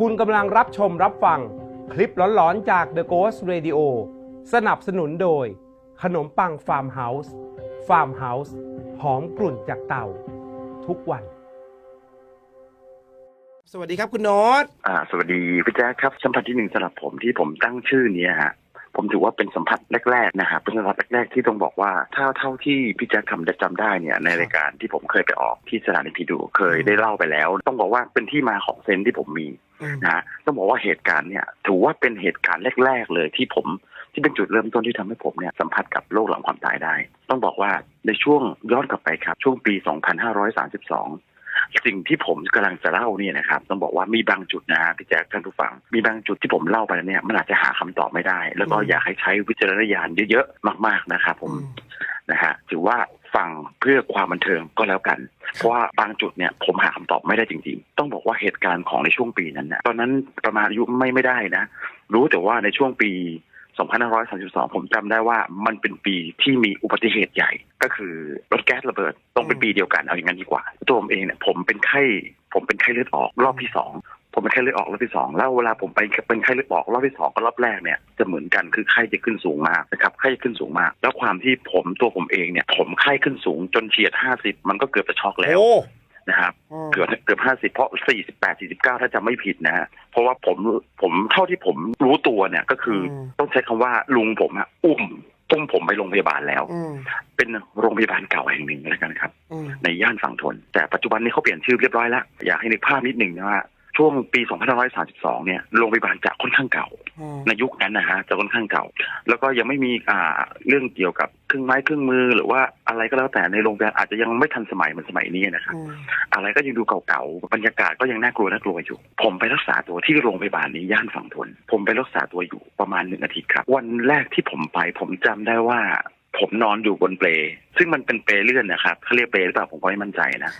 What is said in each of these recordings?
คุณกำลังรับชมรับฟังคลิปหลอนๆจาก The Ghost Radio สนับสนุนโดย ขนมปังฟาร์มเฮาส์ฟาร์มเฮาส์หอมกลุ่นจากเตา ทุกวัน สวัสดีครับคุณโน้ตอ่าสวัสดีพี่แจ๊คครับสัมผัสที่หนึ่งสำหรับผมที่ผมตั้งชื่อเนี้ยฮะ ผมถือว่าเป็นสัมผัสแรกๆนะฮะเป็นสัมผัสแรกๆที่ต้องบอกว่าถ้าเท่าที่พี่แจ๊คทำได้จำได้เนี่ยในรายการที่ผมเคยไปออกที่สถานีพีดูเคยได้เล่าไปแล้ว ต้องบอกว่าเป็นที่มาของเซนส์ที่ผมมีนะฮะต้องบอกว่าเหตุการณ์เนี่ยถือว่าเป็นเหตุการณ์แรก ๆ เลยที่ผมที่เป็นจุดเริ่มต้นที่ทำให้ผมเนี่ยสัมผัสกับโลกหลังความตายได้ ต้องบอกว่าในช่วงย้อนกลับไปครับ ช่วงปี 2532 สิ่งที่ผมกำลังจะเล่าเนี่ยนะครับต้องบอกว่ามีบางจุดนะฮะพี่แจ๊คท่านผู้ฟัง มีบางจุดที่ผมเล่าไปแล้วเนี่ยมันอาจจะหาคำตอบไม่ได้ แล้วก็อืมอยากให้ใช้วิจารณญาณเยอะๆมาก ๆนะครับผมนะฮะถือว่าฟังเพื่อความบันเทิงก็แล้วกัน เพราะว่าบางจุดเนี่ยผมหาคำตอบไม่ได้จริงๆ ต้องบอกว่าเหตุการณ์ของในช่วงปีนั้นนะตอนนั้นประมาณอายุไม่ไม่ได้นะ รู้แต่ว่าในช่วงปี 2532 ผมจำได้ว่ามันเป็นปีที่มีอุบัติเหตุใหญ่ ก็คือรถแก๊สระเบิดต้องเป็นปีเดียวกันเอาอย่างนั้นดีกว่า ตัวผมเองเนี่ยผมเป็นไข้ผมเป็นไข้เลือดออกรอบที่สองผมเป็นไข้เลือดออกรอบที่สองแล้วเวลาผมไปเป็นไข้เลือดออกรอบที่สองกับรอบแรกเนี่ยจะเหมือนกันคือไข้จะขึ้นสูงมากนะครับไข้จะขึ้นสูงมาก แล้วความที่ผมตัวผมเองเนี่ยผมไข้ขึ้นสูงจนเฉียด 50 มันก็เกือบจะช็อกแล้ว นะครับเกือบเกือบห้าสิบเพราะสี่สิบแปดสี่สิบเก้าถ้าจำไม่ผิดนะฮะเพราะว่าผมผมเท่าที่ผมรู้ตัวเนี่ยก็คืออมต้องใช้คำว่าลุงผมอะอุ้มอุ้มผมไปโรงพยาบาลแล้วอืมเป็นโรงพยาบาลเก่าแห่งหนึ่งแล้วกันครับอืมในย่านฝั่งทน แต่ปัจจุบันนี้เขาเปลี่ยนชื่อเรียบร้อยแล้ว อยากให้นึกภาพนิดหนึ่งนะว่า ช่วงปี 2532 เนี่ย โรงพยาบาลจะค่อนข้างเก่าอืมในยุคนั้นนะฮะ จะค่อนข้างเก่า แล้วก็ยังไม่มีอ่าเรื่องเกี่ยวกับเครื่องไม้เครื่องมือ หรือว่าอะไรก็แล้วแต่ในโรงพยาบาลอาจจะยังไม่ทันสมัยเหมือนสมัยนี้นะครับอืมอะไรก็ยังดูเก่าๆ บรรยากาศก็ยังน่ากลัวน่ากลัวอยู่ ผมไปรักษาตัวที่โรงพยาบาลนี้ย่านฝั่งทน ผมไปรักษาตัวอยู่ประมาณหนึ่งอาทิตย์ครับ วันแรกที่ผมไป ผมจำได้ว่า ผมนอนอยู่บนเปลซึ่งมันเป็นเปลเลื่อนนะครับเขาเรียกเปลหรือเปล่าผมก็ไม่มั่นใจนะ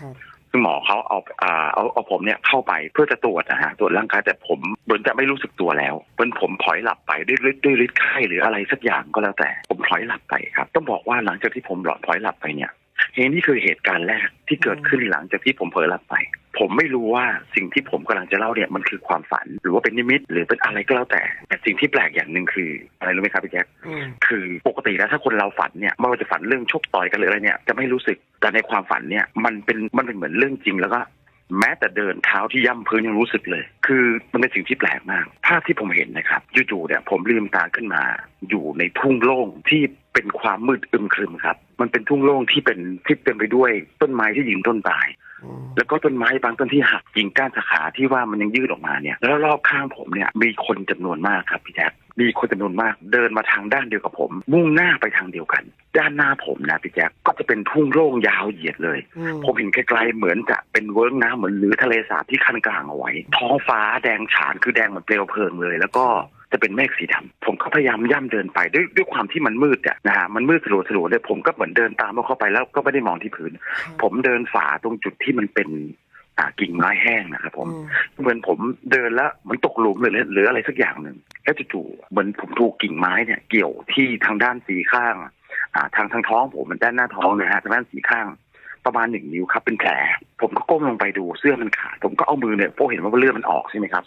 ครับซึ่งหมอเขาเอาอ่าเอาเอาผมเนี่ยเข้าไปเพื่อจะตรวจนะฮะตรวจร่างกายแต่ผมเหมือนจะไม่รู้สึกตัวแล้วเป็นผมพลอยหลับไปด้วยฤทธิ์ด้วยฤทธิ์ไข้หรืออะไรสักอย่างก็แล้วแต่ผมพลอยหลับไปครับ ต้องบอกว่าหลังจากที่ผมหลอดพลอยหลับไปเนี่ย เฮ้นี่คือเหตุการณ์แรกที่เกิดขึ้นหลังจากที่ผมเผลอหลับไป ผมไม่รู้ว่าสิ่งที่ผมกำลังจะเล่าเนี่ยมันคือความฝัน หรือว่าเป็นนิมิต หรือเป็นอะไรก็แล้วแต่ แต่สิ่งที่แปลกอย่างหนึ่งคือ อะไรรู้ไหมครับพี่แจ๊คอืมคือปกติแล้วถ้าคนเราฝันเนี่ยไม่ว่าจะฝันเรื่องชกต่อยกันหรืออะไรเนี่ยจะไม่รู้สึกแต่ในความฝันเนี่ยมันเป็นมันเป็นเหมือนเรื่องจริงแล้วก็แม้แต่เดินเท้าที่ย่ำพื้นยังรู้สึกเลย คือมันเป็นสิ่งที่แปลกมาก ภาพที่ผมเห็นนะครับ จู่ๆเนี่ยผมลืมตาขึ้นมา อยู่ในทุ่งโล่งที่ เป็นความมืดอึมครึมครับ มันเป็นทุ่งโล่งที่เป็นที่เต็มไปด้วยต้นไม้ที่ยืนต้นตายอืมแล้วก็ต้นไม้บางต้นที่หักกิ่งก้านสาขาที่ว่ามันยังยืดออกมาเนี่ย แล้วรอบข้างผมเนี่ยมีคนจำนวนมากครับพี่แจ๊คมีคนจำนวนมากเดินมาทางด้านเดียวกับผม มุ่งหน้าไปทางเดียวกัน ด้านหน้าผมนะพี่แจ๊คก็จะเป็นทุ่งโล่งยาวเหยียดเลยอืมผมเห็นไกลๆเหมือนจะเป็นเวิร์กน้ำเหมือนหรือทะเลสาบที่คันกลางเอาไว้ ท้องฟ้าแดงฉานคือแดงเหมือนเปลวเพลิงเลย แล้วก็ จะเป็นเมฆสีดำผมก็พยายามย่ำเดินไปด้วยด้วยความที่มันมืดอะนะฮะมันมืดสลัวสลัวเลยผมก็เหมือนเดินตามมันเข้าไปแล้วก็ไม่ได้มองที่พื้น ผมเดินฝ่าตรงจุดที่มันเป็นอ่ากิ่งไม้แห้งนะครับผมอืมเหมือนผมเดินแล้วเหมันตกหลุมเลยหรืออะไรสักอย่างหนึ่งแล้วจู่ๆเหมือนผมถูกกิ่งไม้เนี่ยเกี่ยวที่ทางด้านสีข้างอ่าทางทางท้องผมมันด้านหน้าท้องนะฮะทางด้านสีข้างประมาณหนึ่งนิ้วครับเป็นแผล ผมก็ก้มลงไปดูเสื้อมันขาด ผมก็เอามือเนี่ยเพราะเห็นว่าเลือดมันออกใช่ไหมครับ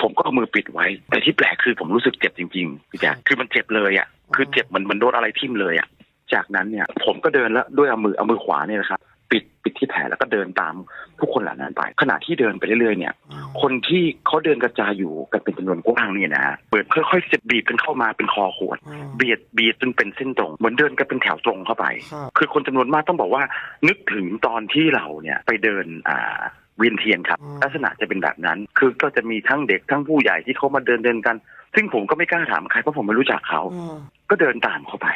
ผมก็เอามือปิดไว้ แต่ที่แปลกคือผมรู้สึกเจ็บจริงๆพี่แจ๊คคือมันเจ็บเลยอะคือเจ็บเหมือนเหมันโดนอะไรทิ่มเลยอะจากนั้นเนี่ย ผมก็เดินแล้วด้วยเอามือเอามือขวาเนี่ยนะครับปิดปิดที่แผลแล้วก็เดินตามผู้คนเหล่านั้นไป ขณะที่เดินไปเรื่อยๆเนี่ย คนที่เขาเดินกระจายอยู่กันเป็นจำนวนกว้างเนี่ยนะฮะเปิดค่อยๆจะบีบกันเข้ามาเป็นคอขวดอืมเบียดเบียดจนเป็นเส้นตรงเหมือนเดินกันเป็นแถวตรงเข้าไปครับคือคนจำนวนมากต้องบอกว่า นึกถึงตอนที่เราเนี่ยไปเดินอ่า เวียนเทียนครับอืมลักษณะจะเป็นแบบนั้น คือก็จะมีทั้งเด็กทั้งผู้ใหญ่ที่เขามาเดินเดินกัน ซึ่งผมก็ไม่กล้าถามใครเพราะผมไม่รู้จักเขาอืมก็เดินตามเข้าไป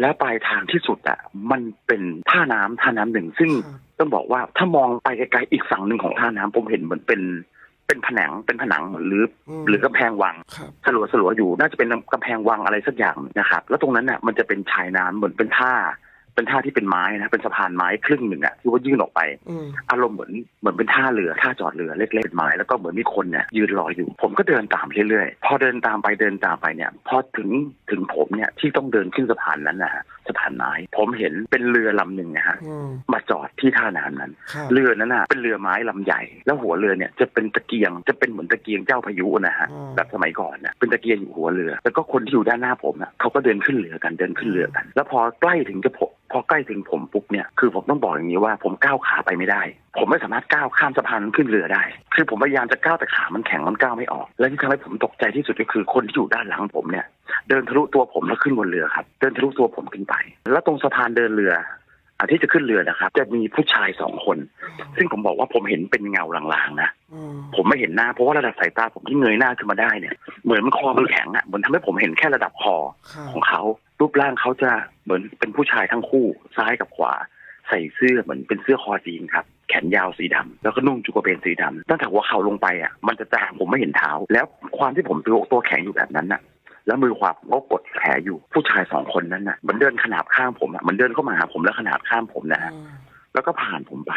แล้วปลายทางที่สุดอะมันเป็นท่าน้ำท่าน้ำหนึ่ง ซึ่งครับต้องบอกว่าถ้ามองไปไกลๆอีกฝั่งหนึ่งของท่าน้ำผมเห็นเหมือนเป็นเป็นผนังเป็นผนังหรือมหรือกำแพงวังครับสลัวสลัวๆอยู่น่าจะเป็นกำแพงวังอะไรสักอย่างนะครับ แล้วตรงนั้นน่ะมันจะเป็นชายน้ำเหมือนเป็นท่า เป็นท่าที่เป็นไม้นะเป็นสะพานไม้ครึ่งหนึ่งอะที่ว่ายื่นออกไปอืมอารมณ์เหมือนเหมือนเป็นท่าเรือท่าจอดเรือเล็กๆเป็นไม้แล้วก็เหมือนมีคนเนี่ยยืนรออยู่ ผมก็เดินตามเรื่อยๆพอเดินตามไปเดินตามไปเนี่ย พอถึงถึงผมเนี่ยที่ต้องเดินขึ้นสะพานนั้นนะฮะ สะพานไม้ ผมเห็นเป็นเรือลำหนึ่งนะฮะอืมมาจอดที่ท่าน้ำนั้นครับเรือนั้นน่ะเป็นเรือไม้ลำใหญ่ แล้วหัวเรือเนี่ยจะเป็นตะเกียงจะเป็นเหมือนตะเกียงเจ้าพายุนะฮะอืมแบบสมัยก่อนน่ะเป็นตะเกียงอยู่หัวเรือ แล้วก็คนที่อยู่ด้านหน้าผมน่ะเขาก็เดินขึ้นเรือกันเดินขึ้นเรือกัน แล้วพอใกล้ถึงจะผมพอใกล้ถึงผมปุ๊บเนี่ยคือผมต้องบอกอย่างนี้ว่าผมก้าวขาไปไม่ได้ผมไม่สามารถก้าวข้ามสะพานนั้นขึ้นเรือได้ คือผมพยายามจะก้าวแต่ขามันแข็งมันก้าวไม่ออก และที่ทำให้ผมตกใจที่สุดก็คือคนที่อยู่ด้านหลังผมเนี่ย เดินทะลุตัวผมแล้วขึ้นบนเรือครับ เดินทะลุตัวผมขึ้นไป แล้วตรงสะพานเดินเรืออาที่จะขึ้นเรือนะครับ จะมีผู้ชายสองคน ซึ่งผมบอกว่าผมเห็นเป็นเงาลางๆนะอืมผมไม่เห็นหน้าเพราะว่าระดับสายตาผมที่เงยหน้าขึ้นมาได้เนี่ย เหมือนมันคอมันแข็งอะเหมือนทำให้ผมเห็นแค่ระดับคอครับของเขา รูปร่างเขาจะเหมือนเป็นผู้ชายทั้งคู่ซ้ายกับขวา ใส่เสื้อเหมือนเป็นเสื้อคอจีนครับ แขนยาวสีดำแล้วก็นุ่งจุกระเบนสีดำตั้งแต่หัวเข่าลงไปอะมันจะจางผมไม่เห็นเท้า แล้วความที่ผมตัวตัวแข็งอยู่แบบนั้นน่ะแล้วมือขวาผมก็กดแผลอยู่ผู้ชายสองคนนั้นน่ะมันเดินขนาบข้างผมอะมันเดินเข้ามาหาผมแล้วขนาบข้างผมนะฮะอืมแล้วก็ผ่านผมไป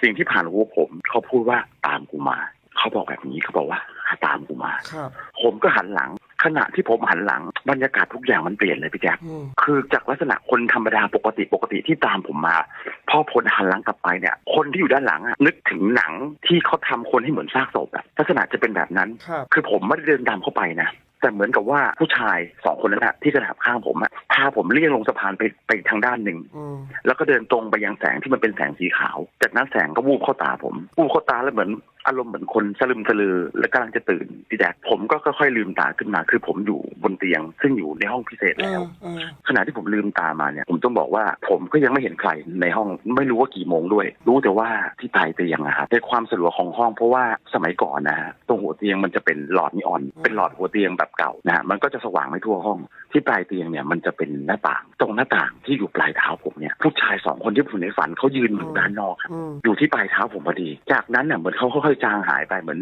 สิ่งที่ผ่านหูผมเขาพูดว่าตามกูมา เขาบอกแบบนี้เขาบอกว่าตามกูมาครับผมก็หันหลัง ขณะที่ผมหันหลังบรรยากาศทุกอย่างมันเปลี่ยนเลยพี่แจ๊คอืมคือจากลักษณะคนธรรมดาปกติปกติที่ตามผมมา พอผลหันหลังกลับไปเนี่ย คนที่อยู่ด้านหลังอะนึกถึงหนังที่เขาทำคนให้เหมือนซากศพอะลักษณะจะเป็นแบบนั้นครับคือผมไม่ได้เดินตามเข้าไปนะแต่เหมือนกับว่าผู้ชายสองคนนั้นอะที่กระดาบข้างผมอะ พาผมเลี่ยงลงสะพานไปไปทางด้านหนึ่งอืมแล้วก็เดินตรงไปยังแสงที่มันเป็นแสงสีขาว จากนั้นแสงก็วูบเข้าตาผม วูบเข้าตาแล้วเหมือนอารมณ์เหมือนคนสลึมสลือ และกำลังจะตื่นพี่แจ๊คผมก็ค่อยๆลืมตาขึ้นมา คือผมอยู่บนเตียง ซึ่งอยู่ในห้องพิเศษเอแล้วอเออขณะที่ผมลืมตามาเนี่ย ผมต้องบอกว่าผมก็ยังไม่เห็นใครในห้อง ไม่รู้ว่ากี่โมงด้วย รู้แต่ว่าที่ปลายเตียงอะครับในความสลัวของห้องเพราะว่าสมัยก่อนนะฮะตรงหัวเตียงมันจะเป็นหลอดนีออน เป็นหลอดหัวเตียงแบบเก่านะฮะ มันก็จะสว่างไม่ทั่วห้อง ที่ปลายเตียงเนี่ยมันจะเป็นหน้าต่าง ตรงหน้าต่างที่อยู่ปลายเท้าผมเนี่ยผู้ชายสองคนที่ผมในฝันเขายืนอยู่ด้านนอกครับอืมอยู่ที่ปลายเท้าผมพอดี จากนั้นเนี่ยเหมือนเขาค่อยๆจางหายไปเหมือน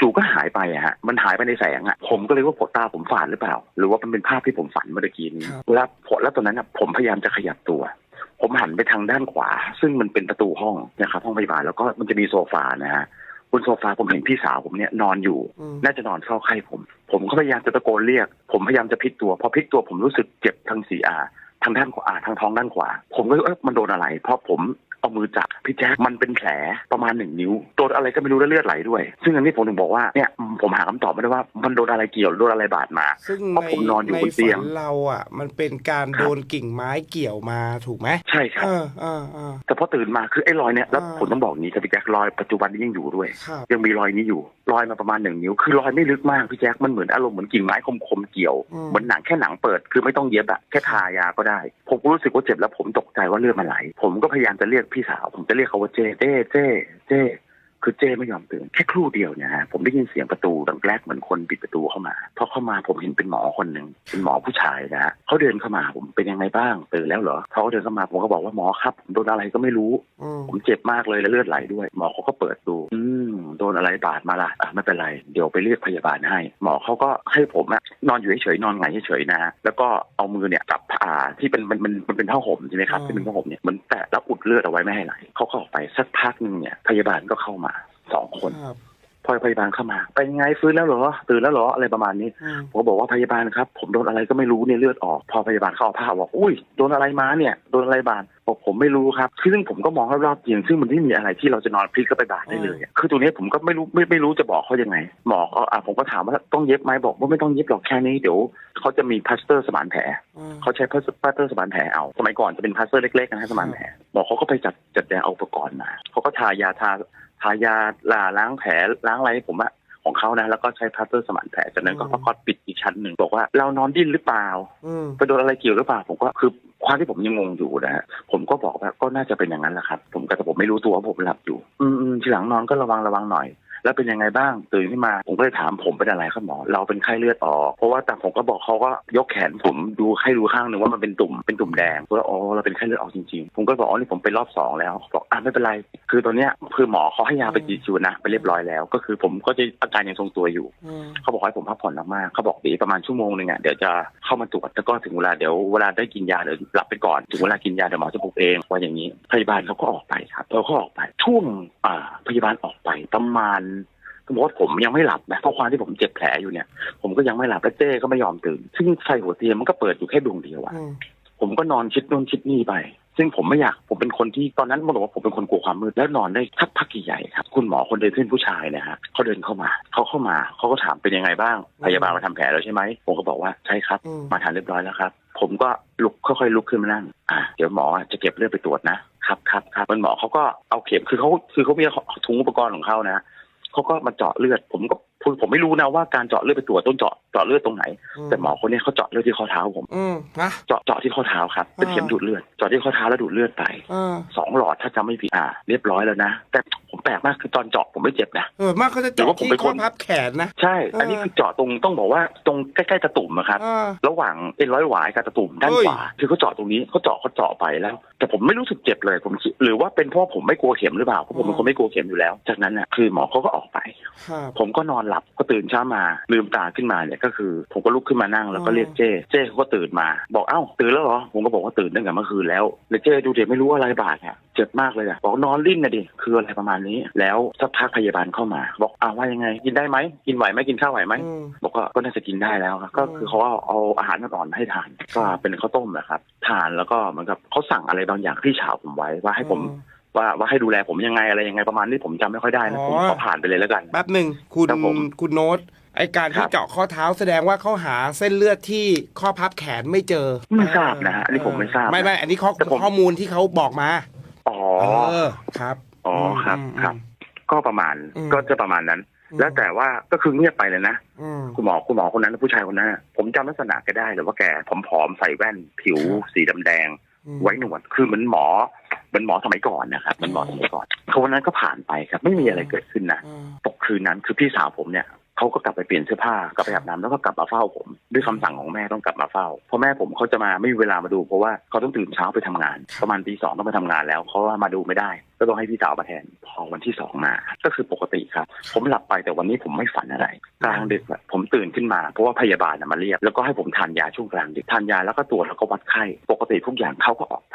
จู่ๆก็หายไปอะฮะ มันหายไปในแสงอะผมก็เลยว่าผดตาผมฝาดหรือเปล่า หรือว่ามันเป็นภาพที่ผมฝันเมื่อกี้นี้ครับแล้วผลแล้วตอนนั้นอะผมพยายามจะขยับตัว ผมหันไปทางด้านขวา ซึ่งมันเป็นประตูห้องนะครับห้องพยาบาลแล้วก็มันจะมีโซฟานะฮะบ นโซฟาผมเห็นพี่สาวผมเนี่ยนอนอยู่อืมน่าจะนอนเฝ้าไข้ผม ผมก็พยายามจะตะโกนเรียก ผมพยายามจะพลิกตัว พอพลิกตัวผมรู้สึกเจ็บทางสีอาทางด้านขวาทางท้องด้านขวา ผมก็เอ๊ะมันโดนอะไร เพราะผม เอามือจับพี่แจ๊คมันเป็นแผลประมาณหนึ่งนิ้วโดนอะไรก็ไม่รู้แล้วเลือดไหลด้วย ซึ่งอันนี้ผมถึงบอกว่าเนี่ยผมหาคำตอบไม่ได้ว่ามันโดนอะไรเกี่ยวหรือโดนอะไรบาดมาซึ่งเพราะผมนอนอยู่บนเตียงในฝันเราอะ มันเป็นการครับโดนกิ่งไม้เกี่ยวมาถูกไหมใช่ครับเออเออเออแต่พอตื่นมาคือไอ้รอยเนี่ยแล้วอ่าผมต้องบอกอย่างนี้ครับพี่แจ๊ครอยปัจจุบันนี้ยังอยู่ด้วยครับยังมีรอยนี้อยู่รอยมาประมาณหนึ่งนิ้ว คือรอยไม่ลึกมากพี่แจ๊คมันเหมือนอารมณ์เหมือนกิ่งไม้คมๆเกี่ยวอืมเหมือนหนังแค่หนังเปิดคือไม่ต้องเย็บอะแค่ทายาก็ได้ ผมก็รู้สึกว่าเจ็บแล้วผมตกใจว่าเลือดมันไหล ผมก็พยายามจะเรียกพี่สาว ผมจะเรียกเขาว่าเจเจเจเจ คือเจไม่ยอมตื่นแค่ครู่เดียวเนี่ยฮะผมได้ยินเสียงประตูดังแรกเหมือนคนปิดประตูเข้ามาพอเข้ามาผมเห็นเป็นหมอคนหนึ่งเป็นหมอผู้ชายนะฮะเขาเดินเข้ามาผมเป็นยังไงบ้างตื่นแล้วเหรอเขาก็เดินเข้ามาผมก็บอกว่าหมอครับผมโดนอะไรก็ไม่รู้อืมผมเจ็บมากเลยและเลือดไหลด้วย หมอเขาก็เปิดดู อืม โดนอะไรบาดมาล่ะอะไม่เป็นไร เดี๋ยวไปเรียกพยาบาลให้ หมอเขาก็ให้ผมอะนอนอยู่เฉยๆนอนหงายเฉยๆนะ แล้วก็เอามือเนี่ยจับผ่าที่เป็นมันมันมันเป็นผ้าห่มใช่ไหมครับที่เป็นผ้าห่มเนี่ยมันแตะแล้วอุดเลือดเอาไว้ไม่ให้ไหลเขาก็ออกไปสักพักหนึ่งเนี่ยพยาบาลก็เข้ามาสองคนครับ พอพยาบาลเข้ามาเป็นไงฟื้นแล้วเหรอตื่นแล้วเหรออะไรประมาณนี้อืมผมก็บอกว่าพยาบาลครับ ผมโดนอะไรก็ไม่รู้เนี่ยเลือดออก พอพยาบาลเข้าเอาผ้าบอกอุ้ยโดนอะไรมาเนี่ยโดนอะไรบาดบอกผมไม่รู้ครับคือซึ่งผมก็มองรอบๆเตียงซึ่งมันไม่มีอะไรที่เราจะนอนพลิกก็ไปบาดได้เลยอะคือตัวนี้ผมก็ไม่รู้ไม่ไม่รู้จะบอกเขายังไงหมอเขาอะผมก็ถามว่าต้องเย็บไหมบอกว่าไม่ต้องเย็บหรอกแค่นี้เดี๋ยวเขาจะมีพลาสเตอร์สมานแผลอืมเขาใช้พลาสพลาสเตอร์สมานแผลเอาสมัยก่อนจะเป็นพลาสเตอร์เล็กๆนะฮะสมานแผลหมอเขาก็ไปจัดจัดแจงเอาอุปกรณ์มาเขาก็ทายาทา ทายาลาล้างแผลล้างอะไรให้ผมอะของเขานะแล้วก็ใช้พลาสเตอร์สมานแผลจากนั้นก็ก็ปิดอีกชั้นหนึ่งบอกว่าเรานอนดิ้นหรือเปล่าอืมไปโดนอะไรเกี่ยวหรือเปล่า ผมก็คือความที่ผมยังงงอยู่นะฮะผมก็บอกว่าก็น่าจะเป็นอย่างนั้นแหละครับ ผมก็แต่ผมไม่รู้ตัวว่าผมหลับอยู่อืมอืมทีหลังนอนก็ระวังระวังหน่อย แล้วเป็นยังไงบ้างตื่นขึ้นมาผมก็เลยถามผมเป็นอะไรครับหมอ เราเป็นไข้เลือดออกเพราะว่าแต่ผมก็บอกเขาก็ยกแขนผมดูให้ดูข้างหนึ่งว่ามันเป็นตุ่มเป็นตุ่มแดงก็อ๋อเราเป็นไข้เลือดออกจริงๆ ผมก็บอกอ๋อนี่ผมเป็นรอบสองแล้วบอกอะไม่เป็นไร คือตอนเนี้ยคือหมอเขาให้ยาไปจีจูนะไปเรียบร้อยแล้ว ก็คือผมก็จะอาการยังทรงตัวอยู่อืมเขาบอกให้ผมพักผ่อนมากๆเขาบอกเดี๋ยวประมาณชั่วโมงหนึ่งอะเดี๋ยวจะเข้ามาตรวจแล้วก็ถึงเวลาเดี๋ยวเวลาได้กินยาเดี๋ยวหลับไปก่อนถึงเวลากินยาเดี๋ยวหมอจะปลุกเองว่าอย่างนี้พยาบาลเขาก็ออกไปครับเราก็ออกไปช่วงอ่าพยาบาลออกไปประมาณ สมมติว่าผมยังไม่หลับนะเพราะความที่ผมเจ็บแผลอยู่เนี่ย ผมก็ยังไม่หลับแล้วเจ้ก็ไม่ยอมตื่น ซึ่งไฟหัวเตียงมันก็เปิดอยู่แค่ดวงเดียวอะอืมผผมก็นอนคิดนู่นคิดนี่ไป ซึ่งผมไม่อยากผมเป็นคนที่ตอนนั้นบอกว่าผมเป็นคนกลัวความมืดแล้วนอนได้สักพักใหญ่ๆครับ คุณหมอคนเดินขึ้นผู้ชายเนะฮะเขาเดินเข้ามาเขาเข้ามาเขาก็ถามเป็นยังไงบ้างพยาบาลมาทำแผลแล้วใช่ไหมผมก็บอกว่าใช่ครับอืมมาทานเรียบร้อยแล้วครับ ผมก็ลุกค่อยๆลุกขึ้นมานั่งอ่าเดี๋ยวหมอจะเก็บเลือดไปตรวจนะครับครับครับมันหมอเขาก็เอาเข็มคือเขาคือเขามีถุงอุปกรณ์ของเขานะ เขาก็มาเจาะเลือดผมก็ ผมผมไม่รู้นะว่าการเจาะเลือดไปตรวจต้นเจาะเจาะเลือดตรงไหน แต่หมอคนเนี้ยเขาเจาะเลือดที่ข้อเท้าผมอืมนะเจาะเจาะที่ข้อเท้าครับเป็นอ่าเข็มดูดเลือดเจาะที่ข้อเท้าแล้วดูดเลือดไปเออสองหลอดถ้าจำไม่ผิดอ่าเรียบร้อยแล้วนะ แต่ผมแปลกมากคือตอนเจาะผมไม่เจ็บนะเออมากเขาจะหรือเจาะว่าผมที่เป็นข้อคนพับแขนนะใช่ อันนี้เออคือเจาะตรงต้องบอกว่าตรงใกล้ๆตะตุ่มอะครับเออระหว่างเอ็นร้อยหวายกับตะตุ่มด้านเฮ้ยขวาคือเขาเจาะตรงนี้เขาเจาะเขาเจาะไปแล้ว แต่ผมไม่รู้สึกเจ็บเลยผมคิดหรือว่าเป็นเพราะผมไม่กลัวเข็มหรือเปล่าเพราะผมเป็นคนไม่กลัวเข็มอยู่แล้ว จากนั้นน่ะคือหมอเขาก็ออกไปครับผมก็นอนหลับก็ตื่นเช้ามาลืมตาขึ้นมาเนี่ยก็คือ ผมก็ลุกขึ้นมานั่งแล้วก็อืมเรียกเจ้เจ้เขาก็ตื่นมา บอกเอ้าตื่นแล้วเหรอผมก็บอกว่าตื่นตั้งแต่เมื่อคืนแล้วแล้วเจ้ดูเด็กไม่รู้อะไรบาดเนี่ยเจ็บมากเลยอะบอกนอนลิ้นนะดิคืออะไรประมาณนี้ แล้วสักพักพยาบาลเข้ามา บอกอ้าวว่ายังไง กินได้ไหมกินไหวไหมกินข้าวไหวไหมอืมบอกว่าก็น่าจะกินได้แล้วครับก็อืมคือเขาเอาเอาอาหารมาก่อนให้ทานก็เป็นข้าวต้มนะครับทานแล้วก็เหมือนกับเขาสั่งอะไรบางอย่างที่เฉาผมไว้ว่าให้ผม ว่าว่าให้ดูแลผมยังไงอะไรยังไงประมาณนี้ผมจำไม่ค่อยได้นะผมขอผ่านไปเลยแล้วกัน แป๊บหนึ่งคุณครับผมคุณโน้ตไอการครัที่บ เจาะข้อเท้าแสดงว่าเขาหาเส้นเลือดที่ข้อพับแขนไม่เจอไม่ทราบนะฮะอันนี้ผมไม่ทราบไม่ไม่อันนี้ข้อแต่ผม ข้อมูลที่เขาบอกมาอ๋อ เออครับอ๋อครับม ครับ ก็ประมาณอืมก็จะประมาณนั้น อืม แล้วแต่ว่าก็คือเงียบไปเลยนะ อืม คุณหมอคุณหมอคนนั้นผู้ชายคนนั้นน่ะผมจำลักษณะแกได้เลยว่าแกผอมๆใส่แว่นผิวครับสีดำแดงอืม ไว้หนวดคือเหมือนหมอเหมือนหมอสมัยก่อนนะครับเหมือนหมอสมัยก่อนคนนั้นก็ผ่านไปครับ ไม่มีอะไรเกิดขึ้นนะอ่าตกคืนนั้นคือพี่สาวผมเนี่ย เขาก็กลับไปเปลี่ยนเสื้อผ้ากลับไปอาบน้ำแล้วก็กลับมาเฝ้าผม ด้วยคำสั่งของแม่ต้องกลับมาเฝ้าเพราะแม่ผมเขาจะมาไม่มีเวลามาดูเพราะว่าเขาต้องตื่นเช้าไปทำงาน ประมาณตีสองต้องไปทำงานแล้วเขาว่ามาดูไม่ได้ ก็ต้องให้พี่สาวมาแทนพอวันที่สองมา ก็คือปกติครับ ผมหลับไปแต่วันนี้ผมไม่ฝันอะไรกลางดึกอะผมตื่นขึ้นมาเพราะว่าพยาบาลน่ะมาเรียกแล้วก็ให้ผมทานยาช่วงกลางดึกทานยาแล้วก็ตรวจแล้วก็วัดไข้ ปกติทุกอย่างเขาก็ออกไป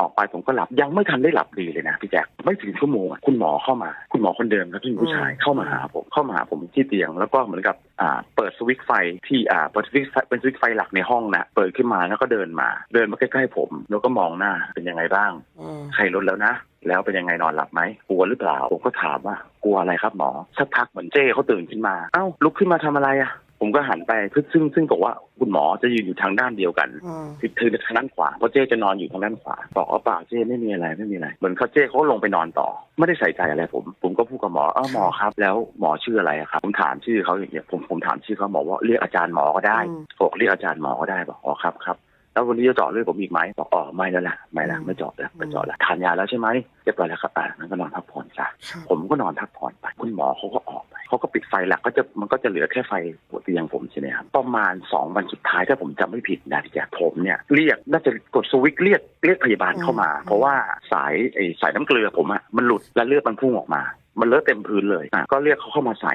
ออกไปผมก็หลับยังไม่ทันได้หลับดีเลยนะพี่แจ๊คไม่ถึงชั่วโมงอะคุณหมอเข้ามา คุณหมอคนเดิมครับที่เป็นผู้ชายเข้ามาหาผมเข้ามาหาผมที่เตียง แล้วก็เหมือนกับอ่าเปิดสวิตช์ไฟที่อ่าเปิดสวิตช์ไฟเป็นสวิตช์ไฟหลักในห้องนะเปิดขึ้นมาแล้วก็เดินมา เดินมาใกล้ๆผม แล้วก็มองหน้าเป็นยังไงบ้างอ่าไข้ลดแล้วนะแล้วเป็นยังไงนอนหลับไหมกลัวหรือเปล่าผมก็ถามว่ากลัวอะไรครับหมอสักพักเหมือนเจ้เขาตื่นขึ้นมาเอ้าลุกขึ้นมาทำอะไรอะ ผมก็หันไปซึ่งซึ่งซึ่งบอกว่าคุณหมอจะยืนอยู่ทางด้านเดียวกันอ่าคือเธอทางด้านขวาเพราะเจ้จะนอนอยู่ทางด้านขวาบอกว่าเปล่าเจ้ไม่มีอะไรไม่มีอะไรเหมือนเขาเจ้เขาลงไปนอนต่อ ไม่ได้ใส่ใจอะไรผม ผมก็พูดกับหมอเออหมอครับ แล้วหมอชื่ออะไรอะครับผมถามชื่อเขาอย่างเงี้ยผมผมถามชื่อเขาหมอว่าเรียกอาจารย์หมอก็ได้อืมบอกเรียกอาจารย์หมอก็ได้บอกอ๋อครับครับแล้ววันนี้จะเจาะเลือดผมอีกไหมบอกอ๋อไม่แล้วล่ะไม่ละไม่เจาะแล้วไม่เจาะแล้วทานยาแล้วใช่ไหมเรียบร้อยแล้วครับอ่างั้นก็นอนพักผ่อนจ้ะครับผมก็นอนพักผ่อนไปคุณหมอเขาก็ออกไป เขาก็ปิดไฟหลักก็จะมันก็จะเหลือแค่ไฟหัวเตียงผมใช่ไหมครับประมาณสองวันสุดท้ายถ้าผมจำไม่ผิดนะพี่แจ๊คผมเนี่ยเรียกน่าจะกดสวิตช์เรียกเรียกพยาบาลเข้ามาอืมเพราะว่าสายไอ้สายน้ำเกลือผมอะมันหลุดและเลือดมันพุ่งออกมา มันเลอะเต็มพื้นเลยอะก็เรียกเขาเข้ามาใส่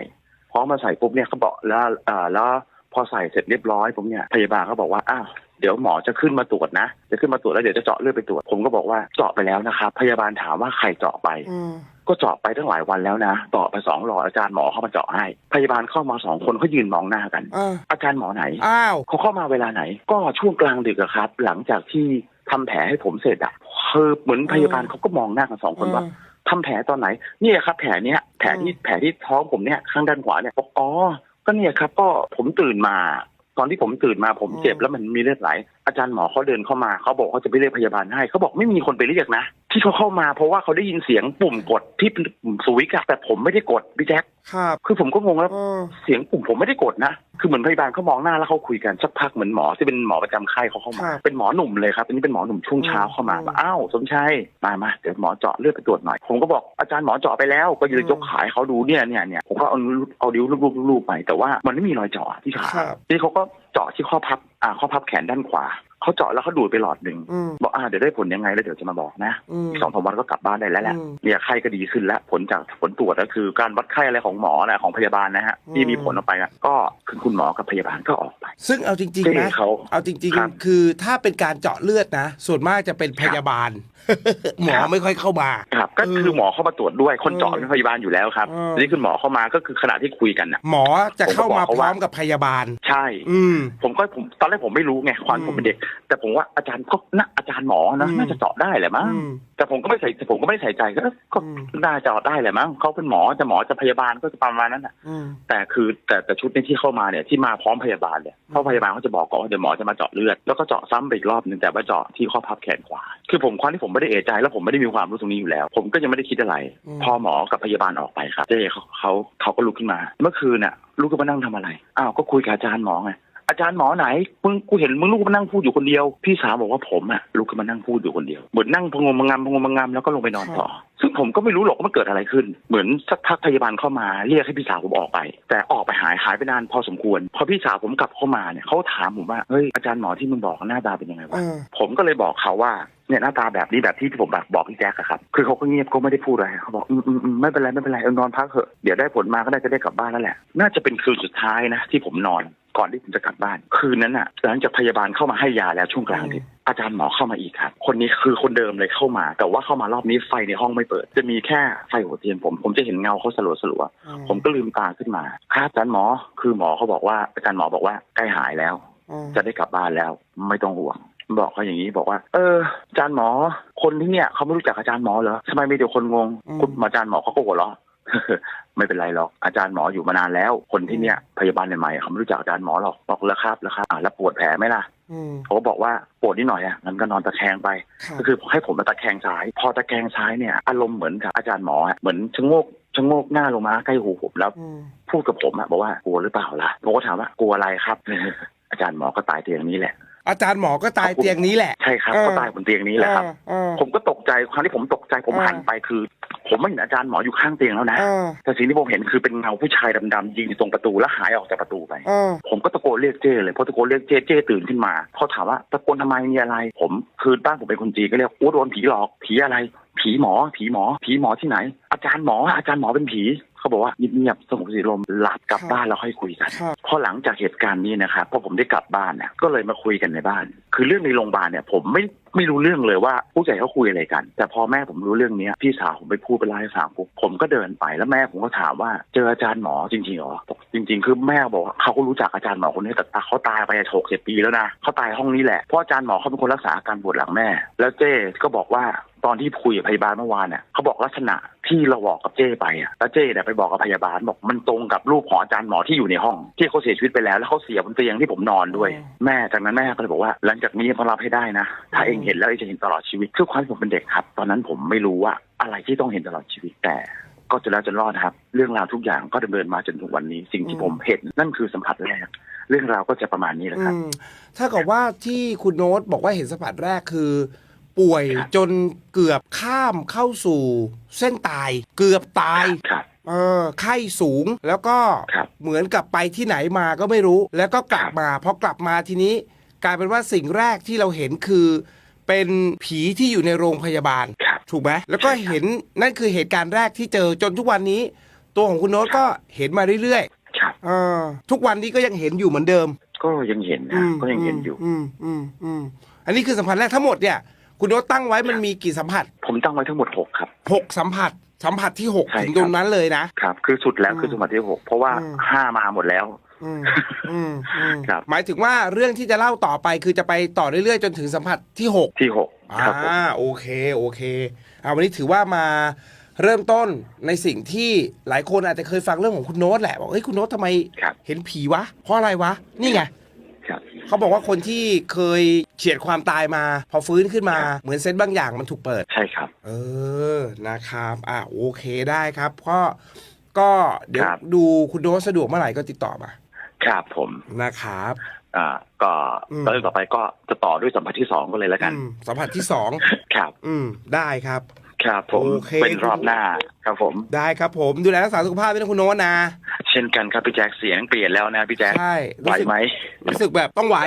พอมาใส่ปุ๊บเนี่ยเขาบอกแล้วอ่าแล้วพอใส่เสร็จเรียบร้อยผมเนี่ยพยาบาลเขาบอกว่าอ้าว เดี๋ยวหมอจะขึ้นมาตรวจนะ จะขึ้นมาตรวจแล้วเดี๋ยวจะเจาะเลือดไปตรวจ ผมก็บอกว่าเจาะไปแล้วนะครับ พยาบาลถามว่าใครเจาะไปอืมก็เจาะไปตั้งหลายวันแล้วนะเจาะไปสองหลอดอาจารย์หมอเข้ามาเจาะให้ พยาบาลเข้ามาสองคนเขายืนมองหน้ากันอ่าอาจารย์หมอไหน อ้าวเขาเข้ามาเวลาไหน ก็ช่วงกลางดึกอะครับ หลังจากที่ทำแผลให้ผมเสร็จอะคือเหมือนพยาบาลเขาก็มองหน้ากันสองคนว่าทำแผลตอนไหน เนี่ยครับ แผลเนี้ยแผลที่แผลที่ท้องผมเนี่ยข้างด้านขวาเนี่ยบอกอ๋อก็เนี่ยครับ ก็ผมตื่นมา ตอนที่ผมตื่นมาผมเจ็บแล้วมันมีเลือดไหลอาจารย์หมอเขาเดินเข้ามาเขาบอกเขาจะไปเรียกพยาบาลให้เขาบอกไม่มีคนไปเรียกนะ ที่เขาเข้ามาเพราะว่าเขาได้ยินเสียงปุ่มกดที่เป็นปุ่มสวิตช์อะแต่ผมไม่ได้กดพี่แจ๊คครับคือผมก็งงแล้ว เออเสียงปุ่มผมไม่ได้กดนะ คือเหมือนพยาบาลเขามองหน้าแล้วเขาคุยกันสักพักเหมือนหมอที่เป็นหมอประจำค่ายเขาเข้ามา ครับเป็นหมอหนุ่มเลยครับอันนี้เป็นหมอหนุ่มช่วงเช้าเข้ามาอืมว่าอ้าวสมชัยมามาเดี๋ยวหมอเจาะเลือดไปตรวจหน่อย ผมก็บอกอาจารย์หมอเจาะไปแล้ว ก็ยืนอืม ยกขายเขาดูเนี่ยเนี่ยเนี่ยผมก็เอาเอาดิ้วลูบๆๆไป แต่ว่ามันไม่มีรอยเจาะที่ขา ครับที่เขาก็เจาะที่ข้อพับ อ่า ข้อพับแขนด้านขวา เขาเจาะแล้วเขาดูดไปหลอดหนึ่งอืม บอกอ่าเดี๋ยวได้ผลยังไงแล้วเดี๋ยวจะมาบอกนะอืม อีกสองสามวันก็กลับบ้านได้แล้วแหละอืมเนี่ยไข้ก็ดีขึ้นแล้วผลจากผลตรวจก็คือการวัดไข้อะไรของของหมอนะของพยาบาลนะฮะที่มีผลออกไปอะก็คือคุณหมอกับพยาบาลก็ออกไป ซึ่งเอาจริง ๆ นะเจ้เขาเอาจริง ครับๆ คือถ้าเป็นการเจาะเลือดนะ ส่วนมากจะเป็นพยาบาล หมอครับ ไม่ค่อยเข้ามา ครับก็เออคือหมอเข้ามาตรวจด้วยคนเจาะเออเป็นพยาบาลอยู่แล้วครับเออทีนี่คุณหมอเข้ามาก็คือขณะที่คุยกันน่ะ หมอจะเข้ามาผมก็บอกเขาพร้ว่าอมกับพยาบาล ใช่ อืม ผมก็ผมตอนแรกผมไม่รู้ไงความอืมผมเป็นเด็กแต่ผมว่าอาจารย์ก็น่าอาจารย์หมอนะอืมน่าจะเจาะได้แหละมั้งอืมแต่ผมก็ไม่ใส่ผมก็ไม่ใส่ใจก็ก็อืมน่าจะเจาะได้แหละมั้งเขาเป็นหมอจะหมอจะพยาบาลก็จะประมาณนั้นน่ะอืมแต่คือแต่แต่ชุดนี้ที่เข้ามาเนี่ยที่มาพร้อมพยาบาลเนี่ยเพราะพยาบาลเขาจะบอกก่อนว่าเดี๋ยวหมอจะมาเจาะเลือดแล้วก็เจาะซ้ำไปอีกรอบหนึ่งแต่ว่าเจาะที่ข้อพับแขนขวา คือผมความที่ผมไม่ได้เอะใจแล้วผมไม่ได้มีความรู้ตรงนี้อยู่แล้ว ผมก็ยังไม่ได้คิดอะไรอืมพอหมอกับพยาบาลออกไปครับเจ๊เขาเขาเขาก็ลุกขึ้นมา เมื่อคืนน่ะลุกขึ้นมานั่งทำอะไรอ้าวก็คุยกับอาจารย์หมอไง อาจารย์หมอไหนมึงกูเห็นมึงลุกขึ้นมานั่งพูดอยู่คนเดียว พี่สาวบอกว่าผมอะลุกขึ้นมานั่งพูดอยู่คนเดียวเหมือนนั่งพะงมพะงำพะงมพะงำแล้วก็ลงไปนอนต่อ ซึ่งผมก็ไม่รู้หรอกว่ามันเกิดอะไรขึ้น เหมือนสักพักพยาบาลเข้ามาเรียกให้พี่สาวผมออกไป แต่ออกไปหายหายไปนานพอสมควร พอพี่สาวผมกลับเข้ามาเนี่ยเขาถามผมว่าเฮ้ยอาจารย์หมอที่มึงบอกหน้าตาเป็นยังไงเอวะอผมก็เลยบอกเขาว่าเนี่ยหน้าตาแบบนี้แบบที่ที่ผมแบบบอกพี่แจ๊คอะครับ คือเขาก็เงียบก็ไม่ได้พูดอะไรเขาบอกอืมอืมอืมไม่เป็นไรไม่เป็นไรเออนอนพักเถอะเดี๋ยวได้ผลมาก็ได้จะได้กลับบ้านแล้วแหละ น่าจะเป็นคืนสุดท้ายนะที่ผมนอน ก่อนที่ผมจะกลับบ้าน คืนนั้นอะหลังจากพยาบาลเข้ามาให้ยาแล้วช่วงกลางดึกอาจารย์หมอเข้ามาอีกครับ คนนี้คือคนเดิมเลยเข้ามา แต่ว่าเข้ามารอบนี้ไฟในห้องไม่เปิด จะมีแค่ไฟหัวเตียงผม ผมจะเห็นเงาเขาสลัวสลัวๆผมก็ลืมตาขึ้นมาครับอาจารย์หมอคือหมอเขาบอกว่าอาจารย์หมอบอกว่าใกล้หายแล้วอืมจะได้กลับบ้านแล้วไม่ต้องห่วงบอกเขาอย่างนี้บอกว่า เอออาจารย์หมอ คนที่เนี่ยเขาไม่รู้จักอาจารย์หมอเหรอทำไมมีแต่คนงงคุณอาจารย์หมอเขาก็หัวเราะ ไม่เป็นไรหรอกอาจารย์หมออยู่มานานแล้ว คนที่เนี่ยพยาบาลใหม่ๆเขาไม่รู้จักอาจารย์หมอหรอกบอกแล้วครับแล้วครับอ่าแล้วปวดแผลไหมล่ะอืมเขาก็บอกว่าปวดนิดหน่อยอะงั้นก็นอนตะแคงไปครับก็คือให้ผมมาตะแคงซ้าย พอตะแคงซ้ายเนี่ยอารมณ์เหมือนกับอาจารย์หมออะเหมือนชะโงกชะโงกหน้าลงมาใกล้หูผมแล้วอืมพูดกับผมอะบอกว่ากลัวหรือเปล่าล่ะผมก็ถามว่ากลัวอะไรครับ อาจารย์หมอก็ตายเตียงนี้แหละ อาจารย์หมอก็ตายเตียงนี้แหละ ใช่ครับเออก็ตายบนเตียงนี้แหละครับเออเออผมก็ตกใจครั้งที่ผมตกใจผมเออหันไปคือ ผมไม่เห็นอาจารย์หมออยู่ข้างเตียงแล้วนะเออแต่สิ่งที่ผมเห็นคือเป็นเงาผู้ชายดำๆยืนอยู่ตรงประตูแล้วหายออกจากประตูไปเออผมก็ตะโกนเรียกเจ้เลยพอตะโกนเรียกเจ้เจ้ตื่นขึ้นมาเขาถามว่าตะโกนทำไมมีอะไร ผมคือบ้านผมเป็นคนจีนก็เรียกโอ้โดนผีหลอกผีอะไรผีหมอ ผีหมอ ผีหมอที่ไหน อาจารย์หมออาจารย์หมอเป็นผี เขาบอกว่าเงียบๆสงบสติลมหลับกลับครับบ้านแล้วค่อยคุยกัน ครับ พอหลังจากเหตุการณ์นี้นะครับพอผมได้กลับบ้านเนี่ยก็เลยมาคุยกันในบ้าน คือเรื่องในโรงพยาบาลเนี่ยผมไม่ไม่รู้เรื่องเลยว่าผู้ใหญ่เขาคุยอะไรกัน แต่พอแม่ผมรู้เรื่องเนี้ยพี่สาวผมไปพูดไปเล่าให้ฟังปุ๊บผมก็เดินไปแล้วแม่ผมก็ถามว่าเจออาจารย์หมอจริงๆเหรอบอกจริง ๆ คือแม่บอกว่าเขาก็รู้จักอาจารย์หมอคนนี้แต่เขาตายไปหกสิบปีแล้วนะเขาตายห้องนี้แหละเพราะอาจารย์หมอเขาเป็นคนรักษาอาการปวดหลังแม่ แล้วเจ้ก็บอกว่า ตอนที่คุยกับพยาบาลเมื่อวานเนี่ยเขาบอกลักษณะที่เราบอกกับเจ้ไปอะแล้วเจ้เนี่ยไปบอกกับพยาบาลบอกมันตรงกับรูปของอาจารย์หมอที่อยู่ในห้อง ที่เขาเสียชีวิตไปแล้วแล้วเขาเสียบนเตียงที่ผมนอนด้วยอืมแม่จากนั้นแม่ก็เลยบอกว่า หลังจากนี้ต้องรับให้ได้นะ ถ้าเองเห็นแล้วเองจะเห็นตลอดชีวิตคือความที่ผมเป็นเด็กครับ ตอนนั้นผมไม่รู้ว่าอะไรที่ต้องเห็นตลอดชีวิตแต่ก็จะแล้วจนรอดนะครับ เรื่องราวทุกอย่างก็ดำเนินมาจนถึงวันนี้ สิ่งที่ผมเห็นนั่นคือสัมผัสแรกเรื่องราวก็จะประมาณนี้แหละครับอืมถ้ากับว่าที่คุณโน้ตบอกว่าเห็นสัมผัสแรกคือ ป่วยครับจนเกือบข้ามเข้าสู่เส้นตาย เกือบตาย ครับ เออไข้สูงแล้วก็ครับเหมือนกับไปที่ไหนมาก็ไม่รู้ แล้วก็กลับครับมาพอกลับมาทีนี้ กลายเป็นว่าสิ่งแรกที่เราเห็นคือ เป็นผีที่อยู่ในโรงพยาบาล ครับ ถูกไหมแล้วก็เห็นนั่นคือเหตุการณ์แรกที่เจอจนทุกวันนี้ ตัวของคุณโน้ตก็เห็นมาเรื่อยครับ ๆเออทุกวันนี้ก็ยังเห็นอยู่เหมือนเดิมก็ยังเห็นนะ ก็ยังเห็นอยู่ อืมอืมอืมอันนี้คือสัมผัสแรกทั้งหมดเนี่ย คุณโน้ตตั้งไว้มันมีกี่สัมผัสผมตั้งไว้ทั้งหมดหกครับ หกสัมผัส สัมผัสที่หกใช่ถึงครับตรงนั้นเลยนะ ครับคือสุดแล้วอืมคือสมบัติที่หกเพราะว่าอืม ห้ามาหมดแล้ว อืมอืมอืมครับ หมายถึงว่าเรื่องที่จะเล่าต่อไปคือจะไปต่อเรื่อยๆ จนถึงสัมผัสที่หก ที่หกอ่าครับผมโอเคโอเคอ่าวันนี้ถือว่ามาเริ่มต้นในสิ่งที่หลายคนอาจจะเคยฟังเรื่องของคุณโน้ตแหละบอกเฮ้ยคุณโน้ตทำไมครับ เห็นผีวะ เพราะอะไรวะ นี่ไงครับ เขาบอกว่าคนที่เคยเฉียดความตายมา พอฟื้นขึ้นมาครับเหมือนเซนต์บางอย่างมันถูกเปิด ใช่ครับ เออนะครับอะโอเคได้ครับก็ก็เดี๋ยวครับ ดูคุณโน้ตสะดวกเมื่อไหร่ก็ติดต่อมาครับผม นะครับ อ่า ก็อืม ตอนต่อไปก็จะต่อด้วยสัมผัสที่สองก็เลยแล้วกัน อืมสัมผัสที่สองครับ อืมได้ครับ ครับผม โอเค เป็นรอบหน้า ครับผม ได้ครับผมดูแลรักษาสุขภาพด้วยนะคุณโน้ตนะ เช่นกันครับพี่แจ็คเสียงเปลี่ยนแล้วนะพี่แจ็คใช่ไหวไหม รู้สึกแบบต้องไหว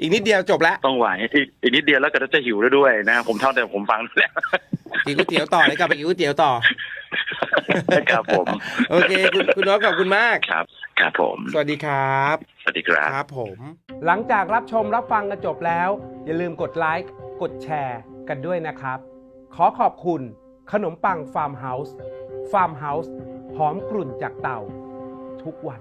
อีกนิดเดียวจบแล้วต้องไหวอีกอีกนิดเดียวแล้วก็จะหิวแล้วด้วยนะ ผมเท่าแต่ผมฟังแล้วกินก๋วยเตี๋ยวต่อเลยกลับไปกินก๋วยเตี๋ยวต่อ ครับผมโอเคคุณคุณน้องขอบคุณมาก ครับครับผม สวัสดีครับ สวัสดีครับ ครับผม หลังจากรับชมรับฟังกันจบแล้ว อย่าลืมกดไลค์กดแชร์กันด้วยนะครับ ขอขอบคุณขนมปังฟาร์มเฮาส์ฟาร์มเฮาส์หอมกลุ่นจากเตา ทุกวัน